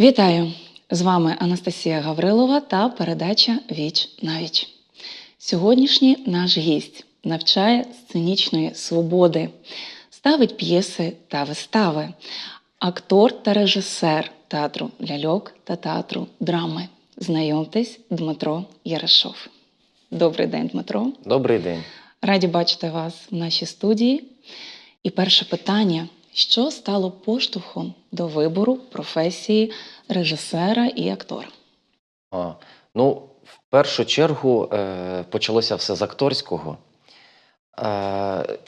Вітаю! З вами Анастасія Гаврилова та передача Віч на віч. Сьогоднішній наш гість навчає сценічної свободи, ставить п'єси та вистави, актор та режисер театру ляльок та театру драми. Знайомтесь, Дмитро Ярешов. Добрий день, Дмитро. Добрий день. Раді бачити вас в нашій студії. І перше питання: що стало поштовхом до вибору професії режисера і актора? А, ну, в першу чергу е, почалося все з акторського. Е,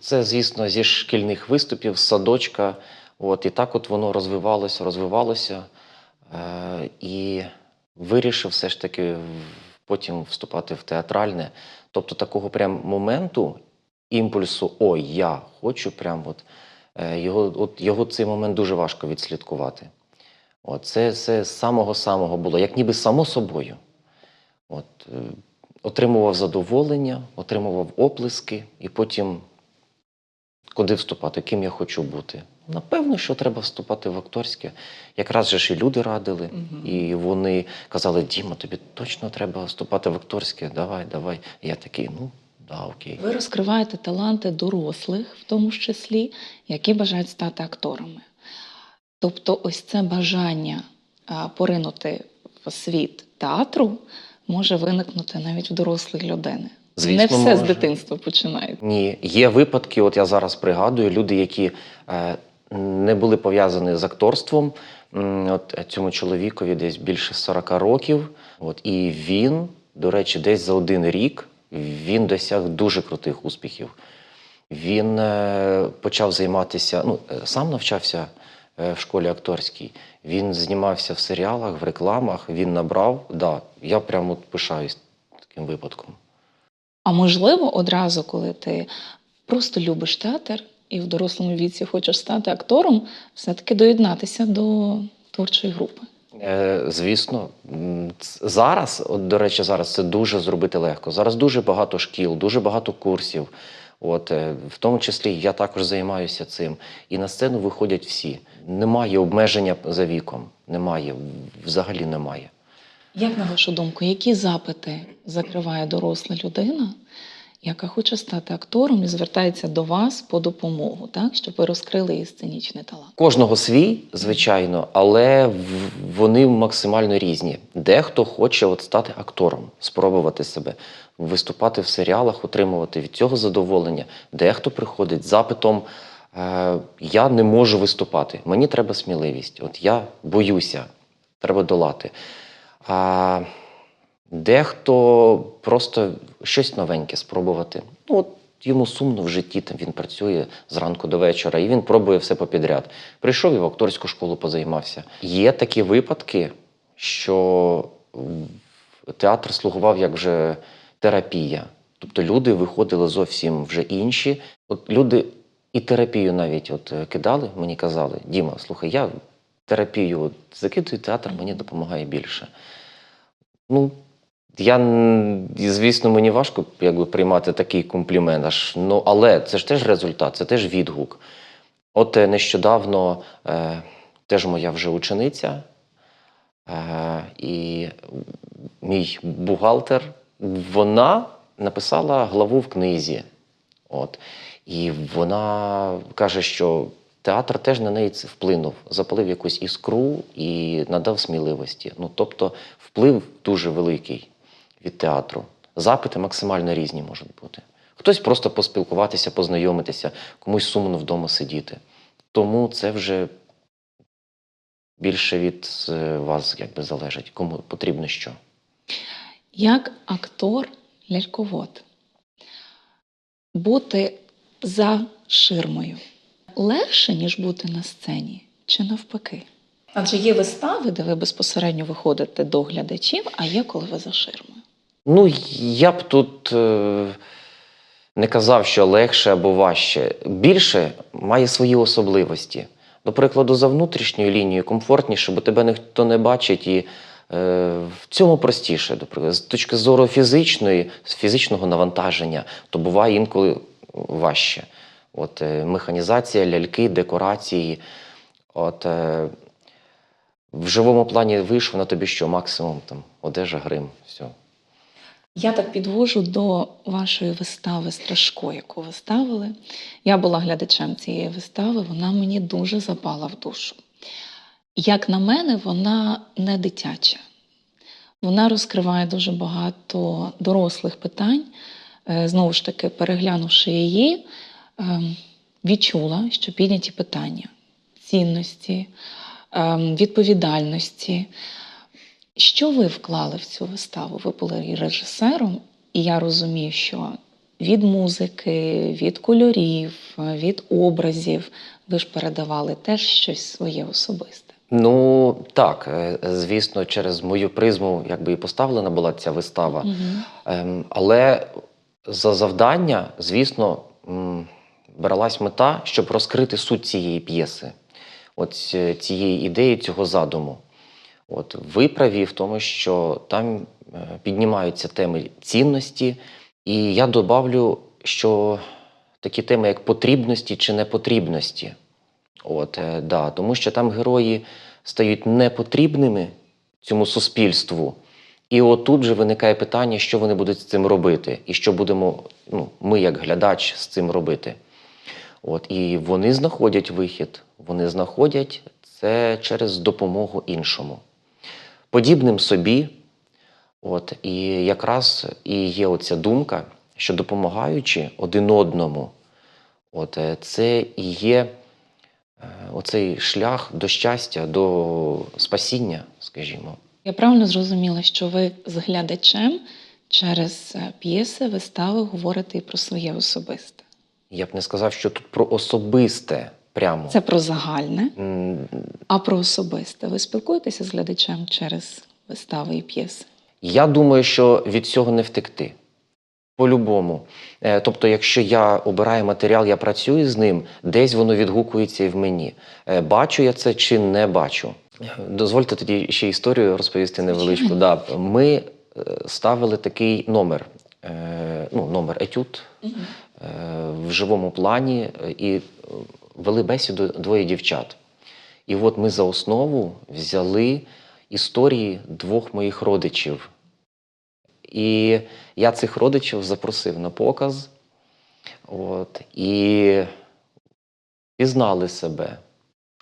це, звісно, зі шкільних виступів, з садочка. От, і так от воно розвивалося, розвивалося. Е, і вирішив все ж таки потім вступати в театральне. Тобто такого прям моменту, імпульсу, ой, я хочу, прям от, його, от, його цей момент дуже важко відслідкувати. От, це, це з самого-самого було, як ніби само собою. От, е, отримував задоволення, отримував оплески, і потім куди вступати, ким я хочу бути. Напевно, що треба вступати в акторське. Якраз же ж і люди радили, Мгм. і вони казали: Діма, тобі точно треба вступати в акторське, давай, давай. І я такий, ну, да, окей. Ви розкриваєте таланти дорослих, в тому ж числі, які бажають стати акторами. Тобто, ось це бажання поринути в світ театру може виникнути навіть в дорослої людини. Звісно, Не все з дитинства починається. Ні, є випадки, от я зараз пригадую, люди, які е, не були пов'язані з акторством. От цьому чоловікові десь більше 40 років. От, і він, до речі, десь за один рік він досяг дуже крутих успіхів. Він е, почав займатися, ну, е, сам навчався е, в школі акторській. Він знімався в серіалах, в рекламах, він набрав. Да, я прямо пишаюсь таким випадком. А можливо, одразу, коли ти просто любиш театр і в дорослому віці хочеш стати актором, все-таки доєднатися до творчої групи. Е, Звісно, зараз, от, до речі, зараз це дуже зробити легко. Зараз дуже багато шкіл, дуже багато курсів. От, е, в тому числі я також займаюся цим. І на сцену виходять всі. Немає обмеження за віком. Немає, взагалі немає. Як на вашу думку, які запити закриває доросла людина, яка хоче стати актором і звертається до вас по допомогу, так, щоб ви розкрили її сценічний талант? Кожного свій, звичайно, але вони максимально різні. Дехто хоче от стати актором, спробувати себе, виступати в серіалах, отримувати від цього задоволення. Дехто приходить з запитом: е, я не можу виступати, мені треба сміливість. От я боюся, треба долати. А дехто просто щось новеньке спробувати. Ну, от йому сумно в житті, там він працює зранку до вечора, і він пробує все попідряд. Прийшов і в акторську школу позаймався. Є такі випадки, що театр слугував як вже терапія. Тобто люди виходили зовсім вже інші. От люди і терапію навіть от е, кидали, мені казали: Діма, слухай, я терапію закидую театр, мені допомагає більше. Ну, я, звісно, мені важко якби, приймати такий комплімент, аж, ну, але це ж теж результат, це теж відгук. От е, нещодавно е, теж моя вже учениця, е, і мій бухгалтер, вона написала главу в книзі. От. І вона каже, що театр теж на неї це вплинув, запалив якусь іскру і надав сміливості. Ну, тобто вплив дуже великий від театру. Запити максимально різні можуть бути. Хтось просто поспілкуватися, познайомитися, комусь сумно вдома сидіти. Тому це вже більше від е, вас якби залежить, кому потрібно що. Як актор ляльковод бути за ширмою легше, ніж бути на сцені, чи навпаки? Адже є вистави, де ви безпосередньо виходите до глядачів, а є коли ви за ширмою. Ну, я б тут е, не казав, що легше або важче. Більше має свої особливості. До прикладу, за внутрішньою лінією комфортніше, бо тебе ніхто не бачить, і е, в цьому простіше. До прикладу, з точки зору фізичної, з фізичного навантаження, то буває інколи важче. От, е, механізація, ляльки, декорації. От, е, В живому плані вийшов на тобі що? Максимум там одежа, грим, все. Я так підвожу до вашої вистави Страшко, яку ви ставили. Я була глядачем цієї вистави, вона мені дуже запала в душу. Як на мене, вона не дитяча. Вона розкриває дуже багато дорослих питань. Е, Знову ж таки, переглянувши її, ем, відчула, що підняті питання цінності, ем, відповідальності. Що ви вклали в цю виставу? Ви були і режисером, і я розумію, що від музики, від кольорів, від образів ви ж передавали теж щось своє особисте. Ну так, е, звісно, через мою призму якби і поставлена була ця вистава. Ем, але за завдання, звісно, бралась мета, щоб розкрити суть цієї п'єси, от цієї ідеї, цього задуму. От ви праві в тому, що там е, піднімаються теми цінності, і я добавлю, що такі теми, як потрібності чи непотрібності. От, е, да, тому що там герої стають непотрібними цьому суспільству. І отут же виникає питання, що вони будуть з цим робити, і що будемо ну, ми, як глядач, з цим робити. От, і вони знаходять вихід, вони знаходять це через допомогу іншому. Подібним собі, от, і якраз і є оця думка, що допомагаючи один одному, от, е, це і є е, оцей шлях до щастя, до спасіння, скажімо. Я правильно зрозуміла, що ви з глядачем через е, п'єси, вистави говорите і про своє особисте. Я б не сказав, що тут про особисте прямо. Це про загальне, М, а про особисте. Ви спілкуєтеся з глядачем через вистави і п'єси? Я думаю, що від цього не втекти. По-любому. Е, Тобто, якщо я обираю матеріал, я працюю з ним, десь воно відгукується і в мені. Е, Бачу я це чи не бачу. Дозвольте тоді ще історію розповісти невеличку. Да. Ми е, ставили такий номер, ну, номер етюд е, в живому плані і вели бесіду двоє дівчат. І от ми за основу взяли історії двох моїх родичів. І я цих родичів запросив на показ. От, і впізнали себе.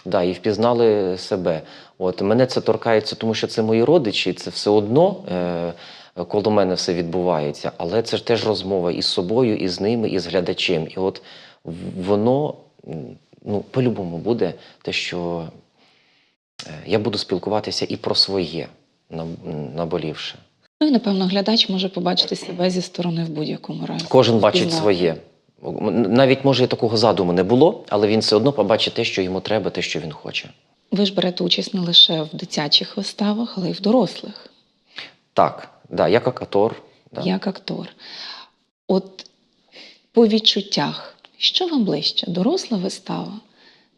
Да, і впізнали себе. От, мене це торкається, тому що це мої родичі, це все одно е, коло мене все відбувається. Але це ж теж розмова із собою, і з ними, і з глядачем. І от воно ну, по-любому буде те, що е, я буду спілкуватися і про своє наб- наболівше. Ну і напевно глядач може побачити себе зі сторони в будь-якому разі. Кожен бачить Впізнати. своє. Навіть може такого задуму не було, але він все одно побачить те, що йому треба, те, що він хоче. Ви ж берете участь не лише в дитячих виставах, але й в дорослих, Так, да, як акатор. Да. як актор. От по відчуттях, що вам ближче, доросла вистава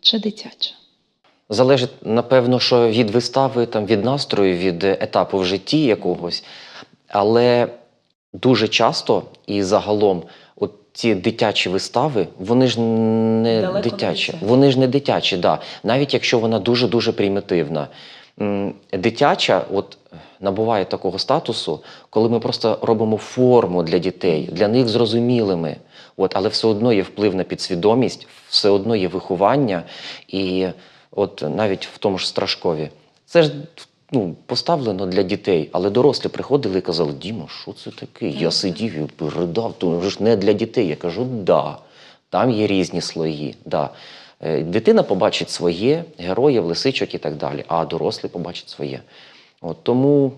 чи дитяча? Залежить, напевно, що від вистави, там, від настрою, від етапу в житті якогось. Але дуже часто і загалом от ці дитячі вистави, вони ж не Далеко дитячі. Вони ж не дитячі, да. навіть якщо вона дуже-дуже примітивна. Дитяча от, набуває такого статусу, коли ми просто робимо форму для дітей, для них зрозумілими. От, але все одно є вплив на підсвідомість, все одно є виховання. І от навіть в тому ж Страшкові. Це ж ну, поставлено для дітей, але дорослі приходили і казали: Діма, що це таке? Я сидів і передав, то ж не для дітей. Я кажу, да, там є різні слої. Да. Е, Дитина побачить своє, героїв, лисичок і так далі, а дорослі побачать своє. От, тому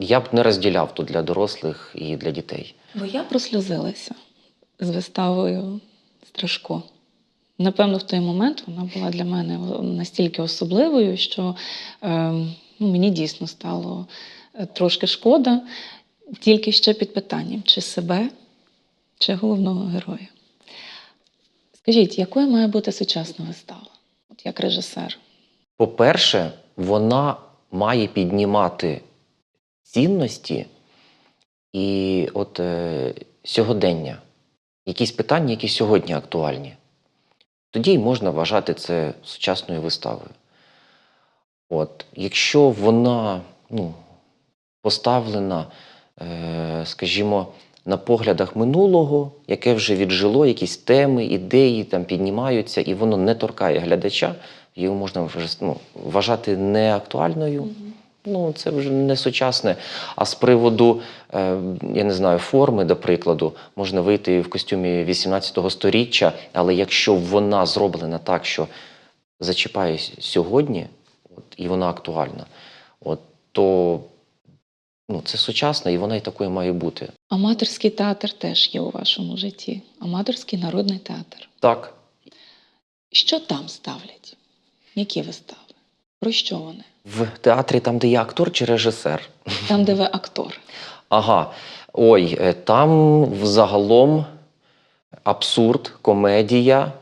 я б не розділяв тут для дорослих і для дітей. Бо я прослюзилася з виставою Страшко. Напевно, в той момент вона була для мене настільки особливою, що е, ну, мені дійсно стало е, трошки шкода, тільки ще під питанням, чи себе, чи головного героя. Скажіть, якою має бути сучасна вистава, от як режисер? По-перше, вона має піднімати цінності і от е, сьогодення, якісь питання, які сьогодні актуальні. Тоді й можна вважати це сучасною виставою. От, якщо вона ну, поставлена, е, скажімо, на поглядах минулого, яке вже віджило, якісь теми, ідеї там піднімаються, і воно не торкає глядача, його можна вже ну, вважати неактуальною. Ну, це вже не сучасне. А з приводу, е, я не знаю, форми, до прикладу, можна вийти в костюмі 18-го сторіччя, але якщо вона зроблена так, що зачіпає сьогодні, от, і вона актуальна, от, то ну, це сучасно, і вона і такою має бути. Аматорський театр теж є у вашому житті. Аматорський народний театр. Так, Що там ставлять? Які вистави? Про що вони? В театрі, там, де є актор чи режисер. Там, де ви актор. Ага. Ой, е, там взагалом абсурд, комедія.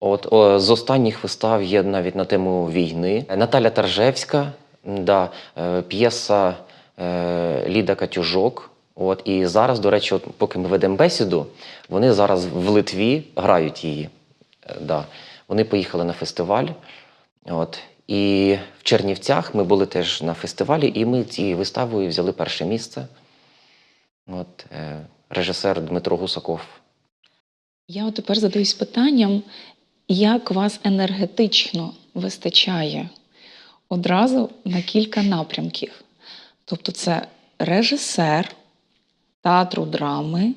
От о, з останніх вистав є навіть на тему війни. Наталя Таржевська, да, е, п'єса е, Ліда Катюжок. От, і зараз, до речі, от, поки ми ведемо бесіду, вони зараз в Литві грають її. Е, Да. Вони поїхали на фестиваль. От. І в Чернівцях ми були теж на фестивалі, і ми цією виставою взяли перше місце. От, е, режисер Дмитро Гусаков. Я от тепер задаюсь питанням, як вас енергетично вистачає одразу на кілька напрямків. Тобто, це режисер театру драми,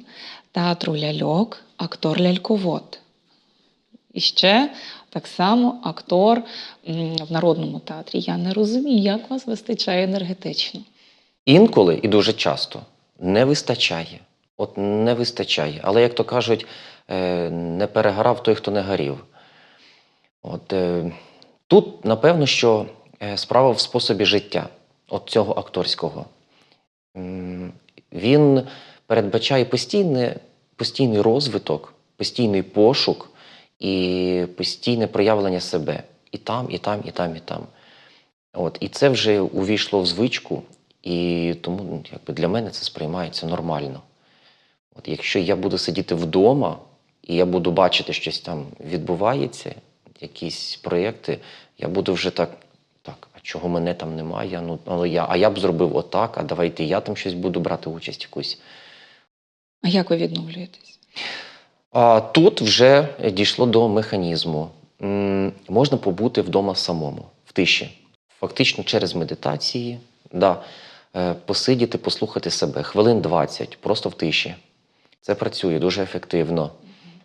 театру ляльок, актор ляльковод. І ще так само актор в народному театрі. Я не розумію, як вас вистачає енергетично. Інколи і дуже часто не вистачає. От не вистачає. Але, як то кажуть, е, не переграв той, хто не горів. От, е, тут, напевно, що е, справа в способі життя от цього акторського. Він передбачає постійне, постійний розвиток, постійний пошук і постійне проявлення себе. І там, і там, і там, і там. От, і це вже увійшло в звичку, і тому ну, якби для мене це сприймається нормально. От, якщо я буду сидіти вдома і я буду бачити, щось там відбувається, якісь проєкти, я буду вже так, так, а чого мене там немає? Ну, але я, а я б зробив отак, а давайте я там щось буду брати участь якусь. А як ви відновлюєтесь? А тут вже дійшло до механізму. Можна побути вдома самому, в тиші. Фактично через медитації, да, е, посидіти, послухати себе хвилин 20, просто в тиші. Це працює дуже ефективно.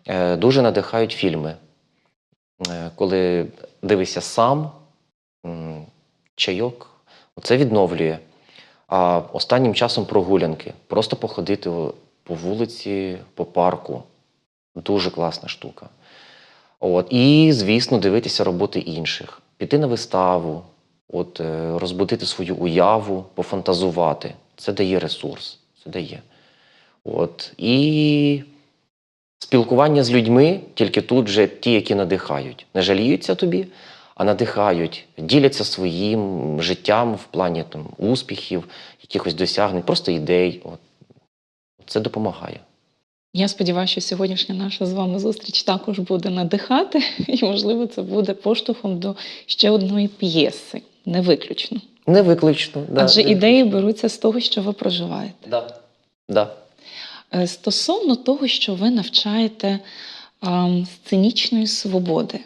Е, Дуже надихають фільми. Е, Коли дивишся сам, чайок, це відновлює. А останнім часом прогулянки. Просто походити по вулиці, по парку. Дуже класна штука. От. І, звісно, дивитися роботи інших, піти на виставу, от, е, розбудити свою уяву, пофантазувати. Це дає ресурс. Це дає. От. І спілкування з людьми тільки тут вже ті, які надихають. Не жаліються тобі, а надихають, діляться своїм життям в плані там, успіхів, якихось досягнень, просто ідей. От. Це допомагає. Я сподіваюся, що сьогоднішня наша з вами зустріч також буде надихати, і, можливо, це буде поштовхом до ще одної п'єси. Не виключно. Не виключно. Да, Адже не ідеї беруться з того, що ви проживаєте. Да. Да. Е, Стосовно того, що ви навчаєте ем, сценічної свободи.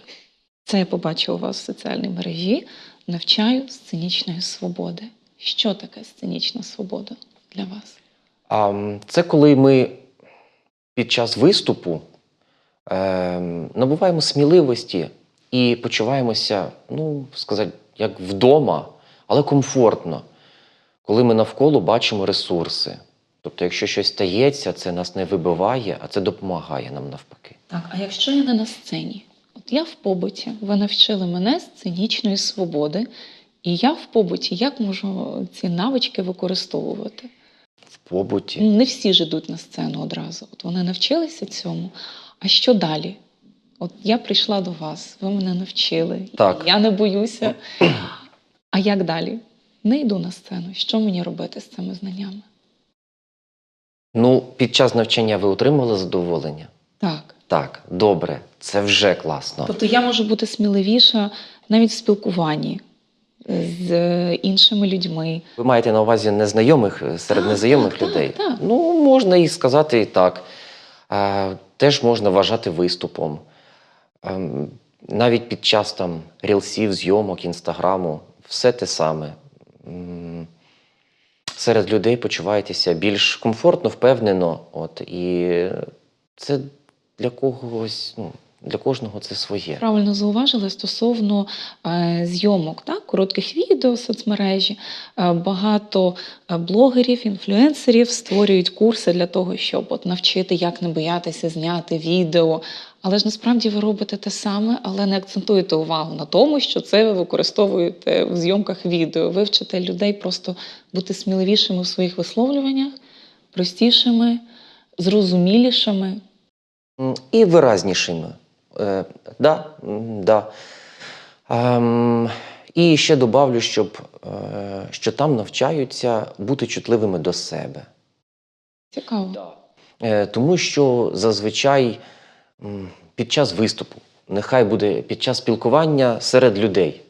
Це я побачила у вас в соціальній мережі. Навчаю сценічної свободи. Що таке сценічна свобода для вас? А це коли ми під час виступу ем, набуваємо сміливості і почуваємося, ну, сказати, як вдома, але комфортно, коли ми навколо бачимо ресурси. Тобто, якщо щось стається, це нас не вибиває, а це допомагає нам навпаки. Так, а якщо я не на сцені? От я в побуті, ви навчили мене сценічної свободи, і я в побуті, як можу ці навички використовувати? В побуті. Не всі ж ідуть на сцену одразу. От вони навчилися цьому. А що далі? От я прийшла до вас, ви мене навчили. Так. Я не боюся. А як далі? Не йду на сцену. Що мені робити з цими знаннями? Ну, під час навчання ви отримали задоволення? Так. Так, добре, це вже класно. Тобто я можу бути сміливіша навіть в спілкуванні. З е, іншими людьми. Ви маєте на увазі незнайомих е, серед Так, незнайомих так, так, людей? так. Ну, можна і сказати і так. Е, теж можна вважати виступом. Ем, навіть під час там рілсів, зйомок, інстаграму, все те саме. Серед людей почуваєтеся більш комфортно, впевнено. От, і це для когось, ну, для кожного це своє. Правильно зауважили стосовно е, зйомок, так, коротких відео, соцмережі. Е, багато е, блогерів, інфлюенсерів створюють курси для того, щоб от навчити, як не боятися зняти відео. Але ж насправді ви робите те саме, але не акцентуєте увагу на тому, що це ви використовуєте в зйомках відео. Ви вчите людей просто бути сміливішими в своїх висловлюваннях, простішими, зрозумілішими. І виразнішими. Е, да, да. Ем, і ще добавлю, щоб, е, що там навчаються бути чутливими до себе. Цікаво. Е, тому що зазвичай під час виступу, нехай буде під час спілкування серед людей,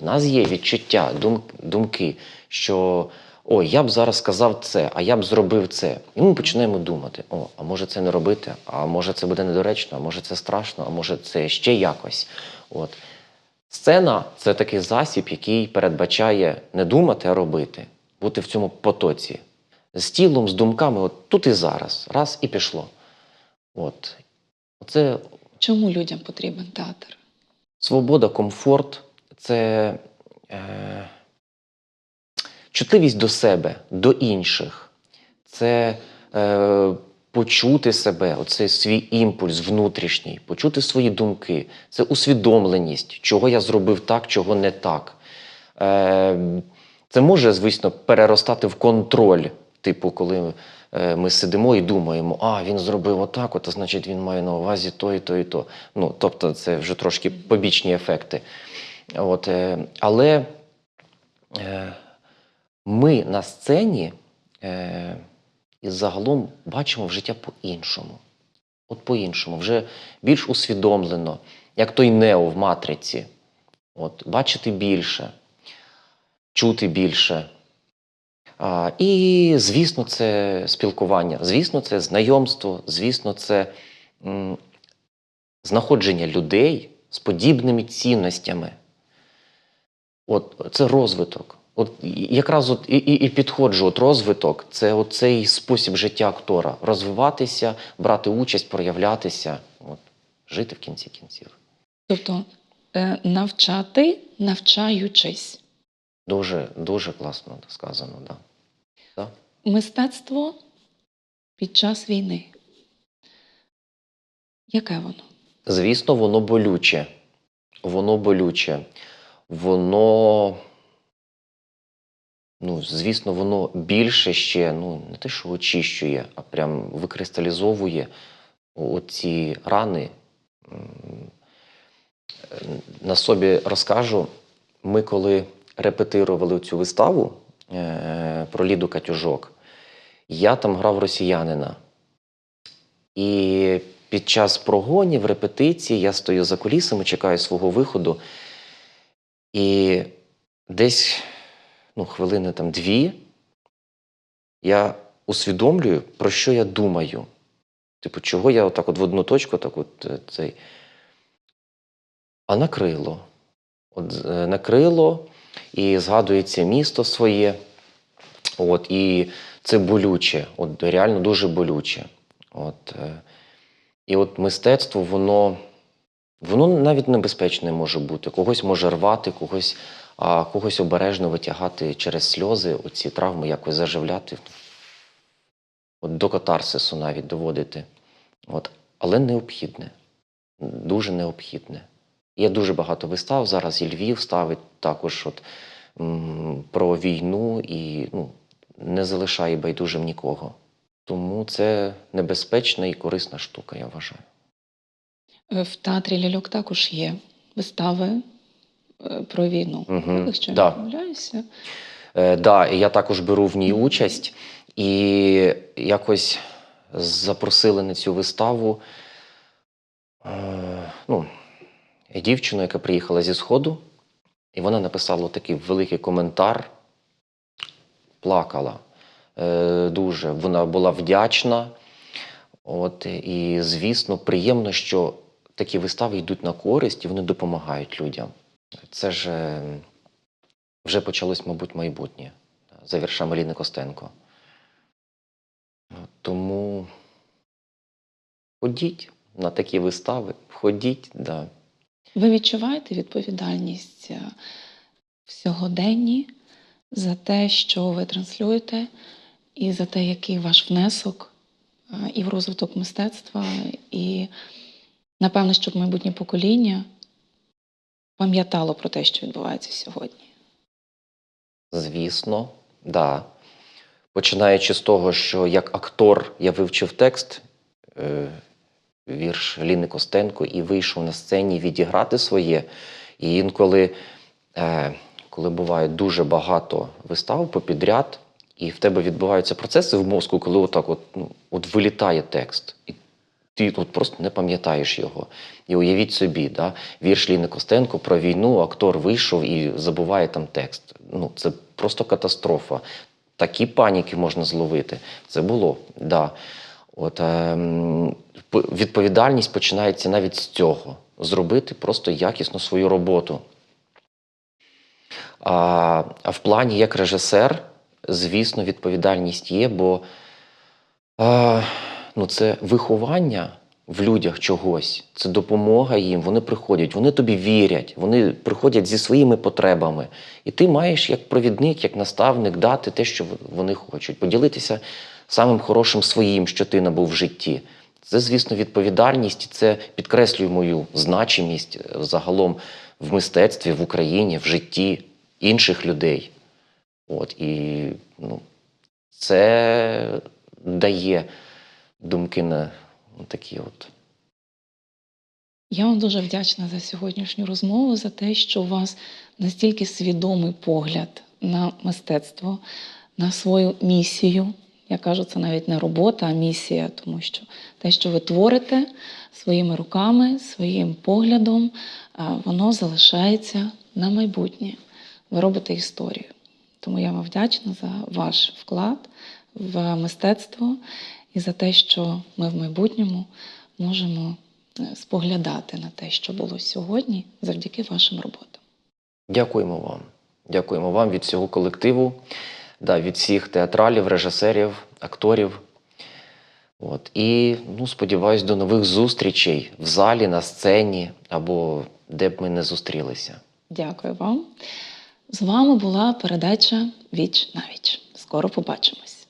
в нас є відчуття, дум, думки, що ой, я б зараз сказав це, а я б зробив це. І ми починаємо думати: о, а може це не робити, а може це буде недоречно, а може це страшно, а може це ще якось. От. Сцена це такий засіб, який передбачає не думати, а робити, бути в цьому потоці. З тілом, з думками, от тут і зараз, раз і пішло. От. Це Чому людям потрібен театр? свобода, комфорт, це е, чутливість до себе, до інших, це е, почути себе, оцей свій імпульс внутрішній, почути свої думки, це усвідомленість, чого я зробив так, чого не так. Е, це може, звісно, переростати в контроль. Типу, коли е, ми сидимо і думаємо, а він зробив отак, от, значить він має на увазі то і то, і то. Ну, тобто, це вже трошки побічні ефекти. От, е, але е, ми на сцені е, і загалом бачимо в життя по-іншому. От по-іншому, вже більш усвідомлено, як той Нео в матриці. От, бачити більше, чути більше. А, і, звісно, це спілкування, звісно, це знайомство, звісно, це м, знаходження людей з подібними цінностями. От це розвиток. От якраз от і, і, і підходжу, от розвиток це оцей спосіб життя актора. Розвиватися, брати участь, проявлятися, от, жити в кінці кінців. Тобто е, навчати, навчаючись. Дуже, дуже класно сказано, да. Да. Мистецтво під час війни. Яке воно? Звісно, воно болюче. Воно болюче. Воно, ну, звісно, воно більше ще, ну, не те, що очищує, а прям викристалізовує оці рани. Е, На собі розкажу, ми коли репетирували цю виставу е, про Ліду Катюжок, я там грав росіянина. І під час прогонів, репетицій, я стою за кулісами, чекаю свого виходу. І десь ну, хвилини там дві я усвідомлюю, про що я думаю. Типу, чого я отак от в одну точку, так от е, цей. А накрило. От е, накрило, і згадується місто своє. От, і це болюче, от реально дуже болюче. От, е, і от мистецтво, воно, воно навіть небезпечне може бути. Когось може рвати, когось, а когось обережно витягати через сльози, оці травми якось заживляти. От до катарсису навіть доводити. От. Але необхідне. Дуже необхідне. Є дуже багато вистав. Зараз і Львів ставить також от, м, про війну і ну, не залишає байдужим нікого. Тому це небезпечна і корисна штука, я вважаю. Е, В театрі ляльок також є вистави про війну. Мгм, Якщо я да. не помиляюся. Е, да, і я також беру в ній участь і якось запросили на цю виставу е, ну, дівчину, яка приїхала зі Сходу. І вона написала такий великий коментар, плакала е, дуже. Вона була вдячна. От, і, звісно, приємно, що такі вистави йдуть на користь і вони допомагають людям. Це ж е, вже почалось, мабуть, майбутнє за віршами Ліни Костенко. Тому ходіть на такі вистави, ходіть, да. Ви відчуваєте відповідальність е, в сьогоденні за те, що ви транслюєте, і за те, який ваш внесок е, і в розвиток мистецтва, і напевно, щоб майбутнє покоління пам'ятало про те, що відбувається сьогодні. Звісно, да. Починаючи з того, що як актор я вивчив текст, е, вірш Ліни Костенко, і вийшов на сцені відіграти своє. І інколи, е, коли буває дуже багато вистав попідряд, і в тебе відбуваються процеси в мозку, коли отак от, ну, от вилітає текст. І ти от просто не пам'ятаєш його. І уявіть собі, да, вірш Ліни Костенко про війну, актор вийшов і забуває там текст. Ну, це просто катастрофа. Такі паніки можна зловити. Це було, да. От, ем, відповідальність починається навіть з цього. Зробити просто якісно свою роботу. А, а в плані як режисер, звісно, відповідальність є, бо а, ну, це виховання в людях чогось, це допомога їм. Вони приходять, вони тобі вірять, вони приходять зі своїми потребами. І ти маєш як провідник, як наставник дати те, що вони хочуть, поділитися самим хорошим своїм, що ти набув в житті. Це, звісно, відповідальність, і це підкреслює мою значимість е, загалом в мистецтві, в Україні, в житті інших людей. От, і ну, це дає думки на такі от. Я вам дуже вдячна за сьогоднішню розмову, за те, що у вас настільки свідомий погляд на мистецтво, на свою місію. Я кажу, це навіть не робота, а місія, тому що те, що ви творите своїми руками, своїм поглядом, воно залишається на майбутнє. Ви робите історію. Тому я вам вдячна за ваш вклад в мистецтво і за те, що ми в майбутньому можемо е, споглядати на те, що було сьогодні, завдяки вашим роботам. Дякуємо вам. Дякуємо вам від всього колективу, да, від всіх театралів, режисерів, акторів. От. І ну, сподіваюсь, до нових зустрічей в залі, на сцені або де б ми не зустрілися. Дякую вам. З вами була передача Віч на віч. Скоро побачимось.